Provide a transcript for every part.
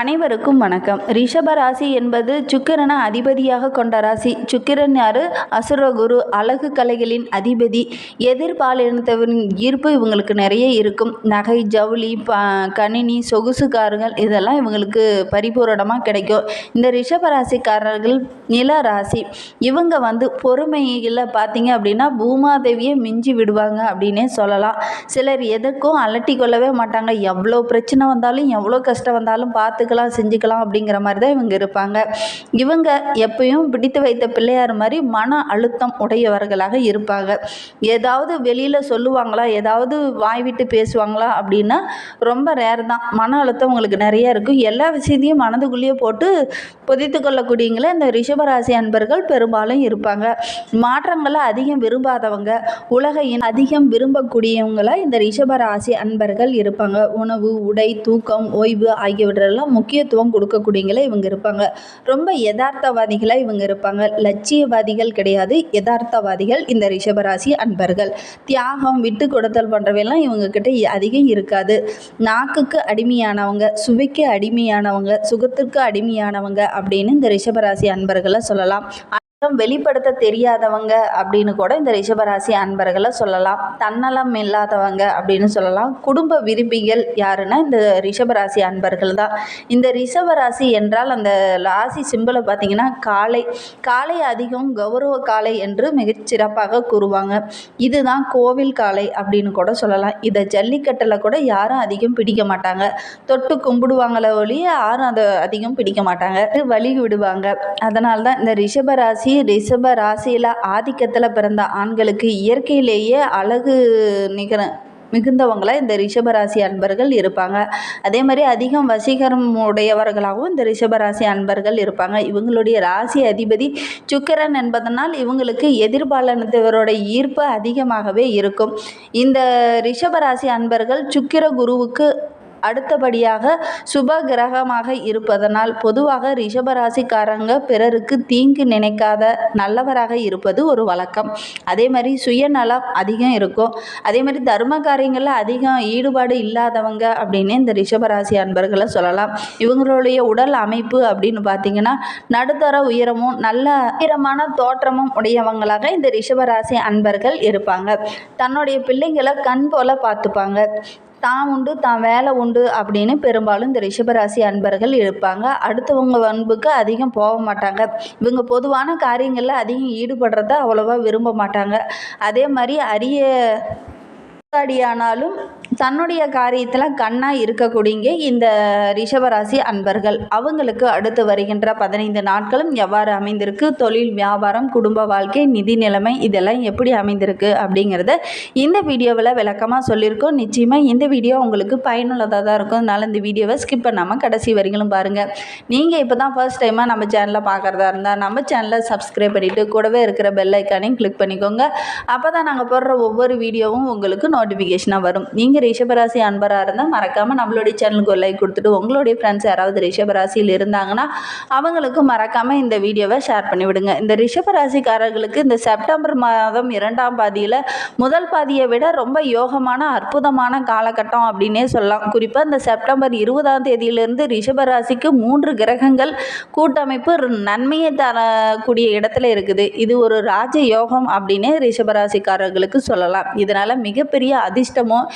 அனைவருக்கும் வணக்கம். ரிஷப ராசி என்பது சுக்கிரனை அதிபதியாக கொண்ட ராசி. சுக்கிரன் யாரு? அசுரகுரு அழகு கலைகளின் அதிபதி. எதிர்பாலினத்தவரின் ஈர்ப்பு இவங்களுக்கு நிறைய இருக்கும். நகை ஜவுளி ப கணினி சொகுசுக்காரர்கள் இதெல்லாம் இவங்களுக்கு பரிபூரணமாக கிடைக்கும். இந்த ரிஷப ராசிக்காரர்கள் நில ராசி. இவங்க வந்து பொறுமையில் பார்த்தீங்க அப்படின்னா பூமாதேவியை மிஞ்சி விடுவாங்க அப்படின்னே சொல்லலாம். சிலர் எதற்கும் அலட்டி கொள்ளவே மாட்டாங்க. எவ்வளோ பிரச்சனை வந்தாலும் எவ்வளோ கஷ்டம் வந்தாலும் பார்த்து பார்த்துக்கலாம் செஞ்சுக்கலாம் அப்படிங்கிற மாதிரி தான் இவங்க இருப்பாங்க. இவங்க எப்பயும் பிடித்து வைத்த பிள்ளையார் மாதிரி மன அழுத்தம் உடையவர்களாக இருப்பாங்க. ஏதாவது வெளியில் சொல்லுவாங்களா ஏதாவது வாய் விட்டு பேசுவாங்களா அப்படின்னா ரொம்ப ரேர் தான். மன அழுத்தம் உங்களுக்கு நிறைய இருக்கும். எல்லா விஷயத்தையும் மனதுக்குள்ளேயே போட்டு புதைத்து கொள்ளக்கூடியங்களே இந்த ரிஷபராசி அன்பர்கள் பெரும்பாலும் இருப்பாங்க. மாற்றங்களை அதிகம் விரும்பாதவங்க உலகையின் அதிகம் விரும்பக்கூடியவங்களாக இந்த ரிஷபராசி அன்பர்கள் இருப்பாங்க. உணவு உடை தூக்கம் ஓய்வு ஆகியவற்றெல்லாம் முக்கியத்துவம் கொடுக்கக்கூடியங்களே இவங்க இருப்பாங்க. ரொம்ப யதார்த்தவாதிகளாக இவங்க இருப்பாங்க. லட்சியவாதிகள் கிடையாது. யதார்த்தவாதிகள் இந்த ரிஷபராசி அன்பர்கள். தியாகம் விட்டு கொடுத்தல் பண்ணுறவையெல்லாம் இவங்க கிட்ட அதிகம் இருக்காது. நாக்குக்கு அடிமையானவங்க சுவைக்கு அடிமையானவங்க சுகத்திற்கு அடிமையானவங்க அப்படின்னு இந்த ரிஷபராசி அன்பர்களை சொல்லலாம். வெளிப்படுத்த தெரியாதவங்க அப்படின்னு கூட இந்த ரிஷபராசி அன்பர்களை சொல்லலாம். தன்னலம் இல்லாதவங்க அப்படின்னு சொல்லலாம். குடும்ப விரும்பிகள் யாருன்னா இந்த ரிஷபராசி அன்பர்கள் தான். இந்த ரிஷபராசி என்றால் அந்த ராசி சிம்பிளை பார்த்தீங்கன்னா காளை. காளை அதிகம் கௌரவ காளை என்று மிகச்சிறப்பாக கூறுவாங்க. இதுதான் கோவில் காளை அப்படின்னு கூட சொல்லலாம். இதை ஜல்லிக்கட்டில் கூட யாரும் அதிகம் பிடிக்க மாட்டாங்க. தொட்டு கும்பிடுவாங்களே ஒழிய யாரும் அதை அதிகம் பிடிக்க மாட்டாங்க. வழி விடுவாங்க. அதனால தான் இந்த ரிஷபராசி ரிஷப ராசியில் ஆதிக்கத்தில் பிறந்த ஆண்களுக்கு இயற்கையிலேயே அழகு நிகர மிகுந்தவங்களாக இந்த ரிஷபராசி அன்பர்கள் இருப்பாங்க. அதே மாதிரி அதிகம் வசீகரம் உடையவர்களாகவும் இந்த ரிஷபராசி அன்பர்கள் இருப்பாங்க. இவங்களுடைய ராசி அதிபதி சுக்கிரன் என்பதனால் இவங்களுக்கு எதிர்பாலனத்தவரோட ஈர்ப்பு அதிகமாகவே இருக்கும். இந்த ரிஷபராசி அன்பர்கள் சுக்கிர குருவுக்கு அடுத்தபடியாக சுப கிரகமாக இருப்பதனால் பொதுவாக ரிஷபராசிக்காரங்க பிறருக்கு தீங்கு நினைக்காத நல்லவராக இருப்பது ஒரு வழக்கம். அதே மாதிரி சுயநலம் அதிகம் இருக்கும். அதே மாதிரி தர்ம காரியங்களில் அதிகம் ஈடுபாடு இல்லாதவங்க அப்படின்னு இந்த ரிஷபராசி அன்பர்களை சொல்லலாம். இவங்களுடைய உடல் அமைப்பு அப்படின்னு பார்த்தீங்கன்னா நடுத்தர உயரமும் நல்ல உயரமான தோற்றமும் உடையவங்களாக இந்த ரிஷபராசி அன்பர்கள் இருப்பாங்க. தன்னுடைய பிள்ளைங்களை கண் போல பார்த்துப்பாங்க. தான் உண்டு தான் வேலை உண்டு அப்படின்னு பெரும்பாலும் இந்த ரிஷபராசி அன்பர்கள் இருப்பாங்க அடுத்தவங்க அன்புக்கு அதிகம் போக மாட்டாங்க. இவங்க பொதுவான காரியங்களில் அதிகம் ஈடுபடுறத அவ்வளோவா விரும்ப மாட்டாங்க. அதே மாதிரி அரிய ஆனாலும் தன்னுடைய காரியத்தில் கண்ணாக இருக்கக்கூடியங்க இந்த ரிஷபராசி அன்பர்கள் அவங்களுக்கு அடுத்து வருகின்ற பதினைந்து நாட்களும் எவ்வாறு அமைந்திருக்கு? தொழில் வியாபாரம் குடும்ப வாழ்க்கை நிதி நிலைமை இதெல்லாம் எப்படி அமைந்திருக்கு அப்படிங்கிறத இந்த வீடியோவில் விளக்கமாக சொல்லியிருக்கோம். நிச்சயமாக இந்த வீடியோ உங்களுக்கு பயனுள்ளதாக தான் இருக்கும். அதனால் இந்த வீடியோவை ஸ்கிப் பண்ணாமல் கடைசி வரைகளும் பாருங்கள் நீங்கள் இப்போ தான் ஃபர்ஸ்ட் டைமாக நம்ம சேனலை பார்க்குறதா இருந்தால் நம்ம சேனலை சப்ஸ்கிரைப் பண்ணிவிட்டு கூடவே இருக்கிற பெல் ஐக்கானையும் கிளிக் பண்ணிக்கோங்க. அப்போ தான் நாங்கள் போடுற ஒவ்வொரு வீடியோவும் உங்களுக்கு நோட்டிஃபிகேஷனாக வரும். நீங்கள் ரிஷபராசி அன்பராக இருந்தால் மறக்காமல் நம்மளுடைய சேனலுக்கு ஒரு லைக் கொடுத்துட்டு உங்களுடைய ஃப்ரெண்ட்ஸ் யாராவது ரிஷபராசியில் இருந்தாங்கன்னா அவங்களுக்கு மறக்காமல் இந்த வீடியோவை ஷேர் பண்ணி விடுங்க இந்த ரிஷபராசிக்காரர்களுக்கு இந்த செப்டம்பர் மாதம் இரண்டாம் பாதியில் முதல் பாதியை விட ரொம்ப யோகமான அற்புதமான காலகட்டம் அப்படின்னே சொல்லலாம். குறிப்பாக இந்த செப்டம்பர் இருபதாம் தேதியிலிருந்து ரிஷபராசிக்கு மூன்று கிரகங்கள் கூட்டமைப்பு நன்மையை தரக்கூடிய இடத்துல இருக்குது. இது ஒரு ராஜ யோகம் அப்படின்னே ரிஷபராசிக்காரர்களுக்கு சொல்லலாம். இதனால் மிகப்பெரிய அதிர்ஷ்டமும்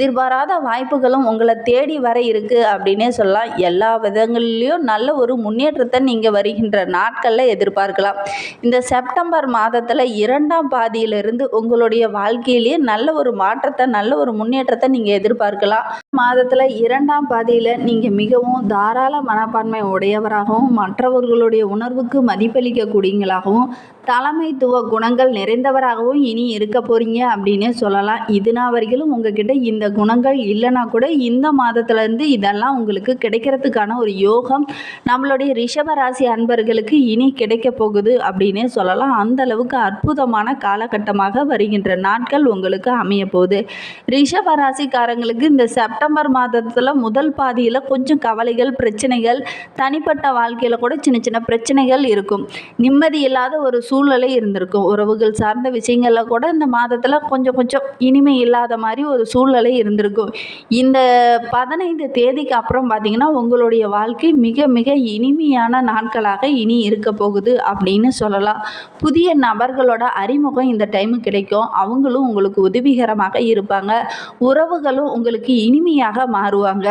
எதிர்பாராத வாய்ப்புகளும் உங்களை தேடி வர இருக்குது அப்படின்னே சொல்லலாம். எல்லா விதங்கள்லேயும் நல்ல ஒரு முன்னேற்றத்தை நீங்கள் வருகின்ற நாட்களில் எதிர்பார்க்கலாம். இந்த செப்டம்பர் மாதத்தில் இரண்டாம் பாதியிலிருந்து உங்களுடைய வாழ்க்கையிலேயே நல்ல ஒரு மாற்றத்தை நல்ல ஒரு முன்னேற்றத்தை நீங்கள் எதிர்பார்க்கலாம். மாதத்தில் இரண்டாம் பாதியில் நீங்கள் மிகவும் தாராள மனப்பான்மை உடையவராகவும் மற்றவர்களுடைய உணர்வுக்கு மதிப்பளிக்கக்கூடியவங்களாகவும் தலைமைத்துவ குணங்கள் நிறைந்தவராகவும் இனி இருக்க போகிறீங்க அப்படின்னு சொல்லலாம். இதுனா வரைக்கும் உங்ககிட்ட இந்த குணங்கள் இல்லைனா கூட இந்த மாதத்துலேருந்து இதெல்லாம் உங்களுக்கு கிடைக்கிறதுக்கான ஒரு யோகம் நம்மளுடைய ரிஷப ராசி அன்பர்களுக்கு இனி கிடைக்க போகுது அப்படின்னே சொல்லலாம். அந்த அளவுக்கு அற்புதமான காலகட்டமாக வருகின்ற நாட்கள் உங்களுக்கு அமைய போகுது. ரிஷப ராசிக்காரங்களுக்கு இந்த செப்டம்பர் மாதத்தில் முதல் பாதியில் கொஞ்சம் கவலைகள் பிரச்சனைகள் தனிப்பட்ட வாழ்க்கையில் கூட சின்ன சின்ன பிரச்சனைகள் இருக்கும். நிம்மதி இல்லாத ஒரு சூழ்நிலை இருந்திருக்கும். உறவுகள் சார்ந்த விஷயங்களில் கூட இந்த மாதத்தில் கொஞ்சம் கொஞ்சம் இனிமை இல்லாத மாதிரி ஒரு சூழ்நிலை இருந்திருக்கும். இந்த பதினைந்து தேதிக்கு அப்புறம் பார்த்திங்கன்னா உங்களுடைய வாழ்க்கை மிக மிக இனிமையான நாட்களாக இனி இருக்க போகுது அப்படின்னு சொல்லலாம். புதிய நபர்களோட அறிமுகம் இந்த டைமு கிடைக்கும். அவங்களும் உங்களுக்கு உதவிகரமாக இருப்பாங்க. உறவுகளும் உங்களுக்கு இனிமையாக மாறுவாங்க.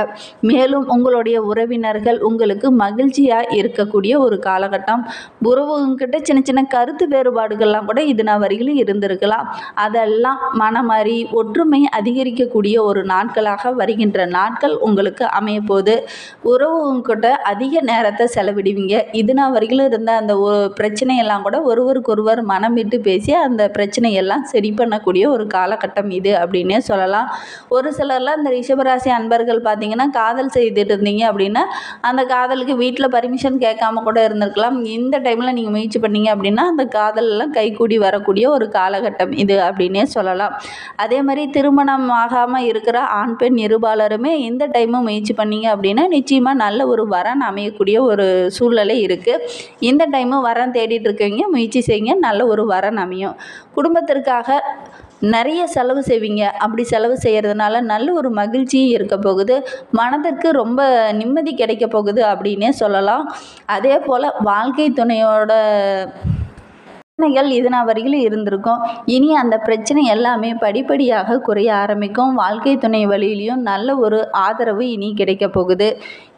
மேலும் உங்களுடைய உறவினர்கள் உங்களுக்கு மகிழ்ச்சியாக இருக்கக்கூடிய ஒரு காலகட்டம். உறவுங்கிட்ட சின்ன சின்ன கருத்து வேறுபாடுகள்லாம் கூட இது நான் வரையிலும் இருந்திருக்கலாம். அதெல்லாம் மனமாறி ஒற்றுமை அதிகரிக்கக்கூடிய ஒரு நாட்களாக வருகின்ற நாட்கள் உங்களுக்கு அமையப்போகுது. உறவுங்கிட்ட அதிக நேரத்தை செலவிடுவீங்க. இது நான் வரையிலும் இருந்த அந்த பிரச்சனையெல்லாம் கூட ஒருவருக்கொருவர் மனம் விட்டு பேசி அந்த பிரச்சனையெல்லாம் சரி பண்ணக்கூடிய ஒரு காலகட்டம் இது அப்படின்னே சொல்லலாம். ஒரு சிலர்லாம் இந்த ரிஷபராசி அன்பர்கள் பார்த்தீங்கன்னா காதல் செய்துட்டு இருந்தீங்க அப்படின்னா அந்த காதலுக்கு வீட்டில் பர்மிஷன் கேட்காம கூட இருந்திருக்கலாம். இந்த டைமில் நீங்கள் முயற்சி பண்ணீங்க அப்படின்னா அந்த காதலெல்லாம் கைகூடி வரக்கூடிய ஒரு காலகட்டம் இது அப்படின்னே சொல்லலாம். அதே மாதிரி திருமணம் ஆகாமல் இருக்கிற ஆண் பெண் இருபாலருமே இந்த டைமும் முயற்சி பண்ணீங்க அப்படின்னா நிச்சயமாக நல்ல ஒரு வரன் அமையக்கூடிய ஒரு சூழ்நிலை இருக்குது இந்த டைமும் வரன் தேடிட்டு இருக்கீங்க முயற்சி செய்யுங்க நல்ல ஒரு வரன் அமையும். குடும்பத்திற்காக நிறைய செலவு செய்வீங்க. அப்படி செலவு செய்கிறதுனால நல்ல ஒரு மகிழ்ச்சியும் இருக்க போகுது. மனதிற்கு ரொம்ப நிம்மதி கிடைக்க போகுது அப்படின்னே சொல்லலாம். அதே போல் வாழ்க்கை துணையோட பிரச்சனைகள் இதனால் வரையிலும் இருந்திருக்கும். இனி அந்த பிரச்சனை எல்லாமே படிப்படியாக குறைய ஆரம்பிக்கும். வாழ்க்கை துணை வழியிலையும் நல்ல ஒரு ஆதரவு இனி கிடைக்க போகுது.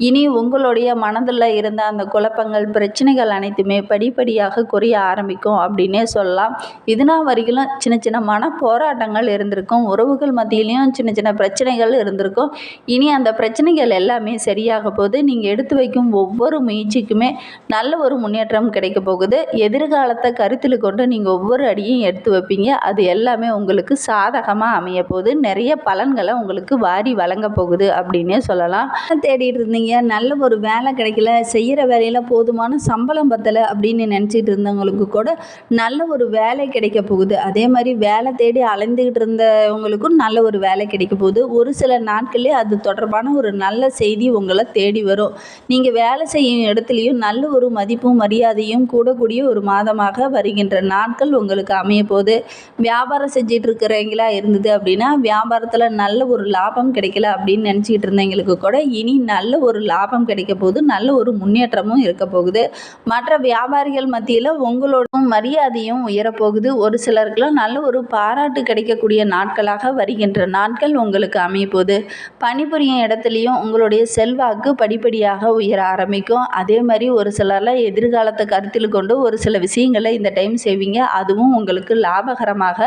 இனி உங்களுடைய மனதில் இருந்த அந்த குழப்பங்கள் பிரச்சனைகள் அனைத்துமே படிப்படியாக குறைய ஆரம்பிக்கும் அப்படின்னே சொல்லலாம். இதனால் வரையிலும் சின்ன சின்ன மன போராட்டங்கள் இருந்திருக்கும். உறவுகள் மத்தியிலையும் சின்ன சின்ன பிரச்சனைகள் இருந்திருக்கும். இனி அந்த பிரச்சனைகள் எல்லாமே சரியாக போகுது நீங்கள் எடுத்து வைக்கும் ஒவ்வொரு முயற்சிக்குமே நல்ல ஒரு முன்னேற்றம் கிடைக்க போகுது. எதிர்காலத்தை கருத்தில் கொண்டு நீங்கள் ஒவ்வொரு அடியும் எடுத்து வைப்பீங்க. அது எல்லாமே உங்களுக்கு சாதகமாக அமைய போகுது. நிறைய பலன்களை உங்களுக்கு வாரி வழங்க போகுது அப்படின்னே சொல்லலாம். தேடிட்டு இருந்தீங்க? நல்ல ஒரு வேலை கிடைக்கல. செய்கிற வேலையில் போதுமான சம்பளம் பத்தலை அப்படின்னு நினச்சிட்டு இருந்தவங்களுக்கு கூட நல்ல ஒரு வேலை கிடைக்க போகுது. அதே மாதிரி வேலை தேடி அலைந்துக்கிட்டு இருந்தவங்களுக்கும் நல்ல ஒரு வேலை கிடைக்க போகுது. ஒரு சில நாட்களே அது தொடர்பான ஒரு நல்ல செய்தி உங்களை தேடி வரும். நீங்கள் வேலை செய்யும் இடத்துலையும் நல்ல ஒரு மதிப்பும் மரியாதையும் கூடக்கூடிய ஒரு மாதமாக வருகின்ற நாட்கள் உங்களுக்கு அமைய போது வியாபாரம் செஞ்சிட்டு இருக்கிறவங்களா இருந்தது அப்படின்னா வியாபாரத்தில் நல்ல ஒரு லாபம் கிடைக்கல அப்படின்னு நினச்சிக்கிட்டு இருந்தவங்களுக்கு கூட இனி நல்ல ஒரு லாபம் கிடைக்க போது நல்ல ஒரு முன்னேற்றமும் இருக்க போகுது. மற்ற வியாபாரிகள் மத்தியில் உங்களோட மரியாதையும் உயரப்போகுது ஒரு சிலருக்குலாம் நல்ல ஒரு பாராட்டு கிடைக்கக்கூடிய நாட்களாக வருகின்ற நாட்கள் உங்களுக்கு அமையப்போகுது பணிபுரியும் இடத்துலையும் உங்களுடைய செல்வாக்கு படிப்படியாக உயர ஆரம்பிக்கும். அதே மாதிரி ஒரு சிலரில் எதிர்காலத்தை கருத்தில் கொண்டு ஒரு சில விஷயங்களை இந்த டைம் செய்வீங்க அதுவும் உங்களுக்கு லாபகரமாக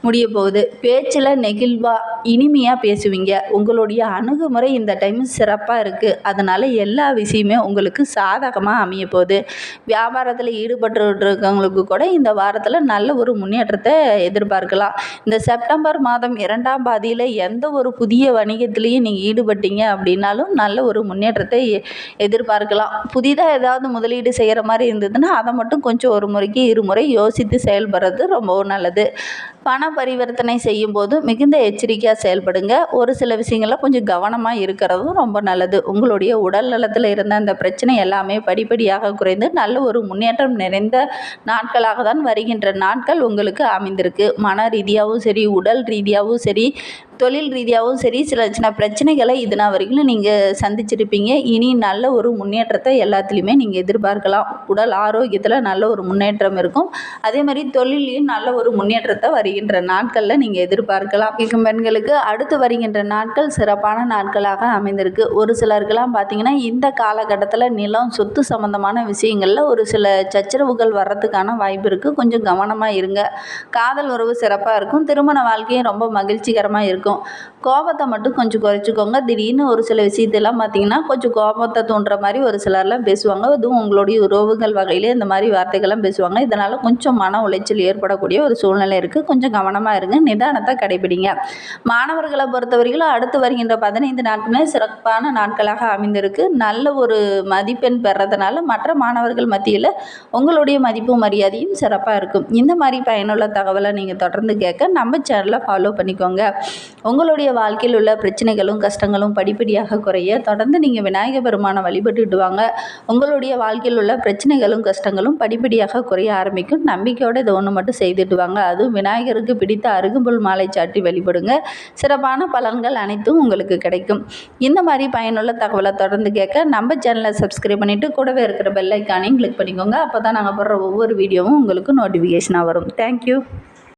முடிய போகுது. பேச்சில் நெகிழ்வாக இனிமையாக பேசுவீங்க. உங்களுடைய அணுகுமுறை இந்த டைம் சிறப்பாக இருக்குது அதனால் எல்லா விஷயமே உங்களுக்கு சாதகமாக அமைய போகுது வியாபாரத்தில் ஈடுபட்டுருக்கவங்களுக்கு கூட இந்த வாரத்தில் நல்ல ஒரு முன்னேற்றத்தை எதிர்பார்க்கலாம். இந்த செப்டம்பர் மாதம் இரண்டாம் பாதியில் எந்த ஒரு புதிய வணிகத்திலையும் நீங்கள் ஈடுபட்டீங்க அப்படின்னாலும் நல்ல ஒரு முன்னேற்றத்தை எ- எதிர்பார்க்கலாம். புதிதாக ஏதாவது முதலீடு செய்கிற மாதிரி இருந்ததுன்னா அதை மட்டும் கொஞ்சம் ஒரு முறைக்கு இருமுறை யோசித்து செயல்படுறது ரொம்பவும் நல்லது. பண பரிவர்த்தனை செய்யும்போது மிகுந்த எச்சரிக்கையாக செயல்படுங்க. ஒரு சில விஷயங்கள்லாம் கொஞ்சம் கவனமாக இருக்கிறதும் ரொம்ப நல்லது. உங்களுடைய உடல் நலத்தில் இருந்த அந்த பிரச்சனை எல்லாமே படிப்படியாக குறைந்து நல்ல ஒரு முன்னேற்றம் நிறைந்த நாட்களாக தான் வருகின்ற நாட்கள் உங்களுக்கு அமைந்திருக்கு. மன ரீதியாகவும் சரி உடல் ரீதியாகவும் சரி தொழில் ரீதியாகவும் சரி சில சின்ன பிரச்சனைகளை இதுனா வரைக்கும் நீங்கள் சந்திச்சிருப்பீங்க. இனி நல்ல ஒரு முன்னேற்றத்தை எல்லாத்துலேயுமே நீங்கள் எதிர்பார்க்கலாம். உடல் ஆரோக்கியத்தில் நல்ல ஒரு முன்னேற்றம் இருக்கும். அதே மாதிரி தொழிலையும் நல்ல ஒரு முன்னேற்றத்தை வருகின்ற நாட்களில் நீங்கள் எதிர்பார்க்கலாம். இருக்கும் பெண்களுக்கு அடுத்து வருகின்ற நாட்கள் சிறப்பான நாட்களாக அமைந்திருக்கு. ஒரு சிலருக்கெல்லாம் பார்த்தீங்கன்னா இந்த காலகட்டத்தில் நிலம் சொத்து சம்பந்தமான விஷயங்களில் ஒரு சில சச்சரவுகள் வர்றதுக்கான வாய்ப்பு இருக்குது கொஞ்சம் கவனமாக இருங்க. காதல் உறவு சிறப்பாக இருக்கும். திருமண வாழ்க்கையும் ரொம்ப மகிழ்ச்சிகரமாக இருக்கும். கோபத்தை மட்டும் கொஞ்சம் குறைச்சிக்கோங்க. திடீர்னு ஒரு சில விஷயத்தெல்லாம் பார்த்தீங்கன்னா கொஞ்சம் கோபத்தை தூண்டுற மாதிரி ஒரு சிலர்லாம் பேசுவாங்க. அதுவும் உங்களுடைய உறவுகள் வகையிலே இந்த மாதிரி வார்த்தைகள்லாம் பேசுவாங்க. இதனால் கொஞ்சம் மன உளைச்சல் ஏற்படக்கூடிய ஒரு சூழ்நிலை இருக்குது கொஞ்சம் கவனமாக இருங்க. நிதானத்தை கடைபிடிங்க. மாணவர்களை பொறுத்தவரையிலும் அடுத்து வருகின்ற பதினைந்து நாட்களுமே சிறப்பான நாட்களாக அமைந்திருக்கு. நல்ல ஒரு மதிப்பெண் பெறதுனால மற்ற மாணவர்கள் மத்தியில் உங்களுடைய மதிப்பும் மரியாதையும் சிறப்பாக இருக்கும். இந்த மாதிரி பயனுள்ள தகவலை நீங்கள் தொடர்ந்து கேட்க நம்ம சேனலை ஃபாலோ பண்ணிக்கோங்க. உங்களுடைய வாழ்க்கையில் உள்ள பிரச்சனைகளும் கஷ்டங்களும் படிப்படியாக குறைய தொடர்ந்து நீங்கள் விநாயகர் பெருமானை வழிபட்டுட்டு வாங்க. உங்களுடைய வாழ்க்கையில் உள்ள பிரச்சனைகளும் கஷ்டங்களும் படிப்படியாக குறைய ஆரம்பிக்கும். நம்பிக்கையோடு இதை ஒன்று மட்டும் செய்துட்டு வாங்க. அதுவும் விநாயகருக்கு பிடித்த அருகும்புல் மாலை சாட்டி வழிபடுங்க. சிறப்பான பலன்கள் அனைத்தும் உங்களுக்கு கிடைக்கும். இந்த மாதிரி பயனுள்ள தகவலை தொடர்ந்து கேட்க நம்ம சேனலை சப்ஸ்கிரைப் பண்ணிவிட்டு கூடவே இருக்கிற பெல் ஐக்கானையும் கிளிக் பண்ணிக்கோங்க. அப்போ தான் நாங்கள் போடுற ஒவ்வொரு வீடியோவும் உங்களுக்கு நோட்டிஃபிகேஷனாக வரும். தேங்க்யூ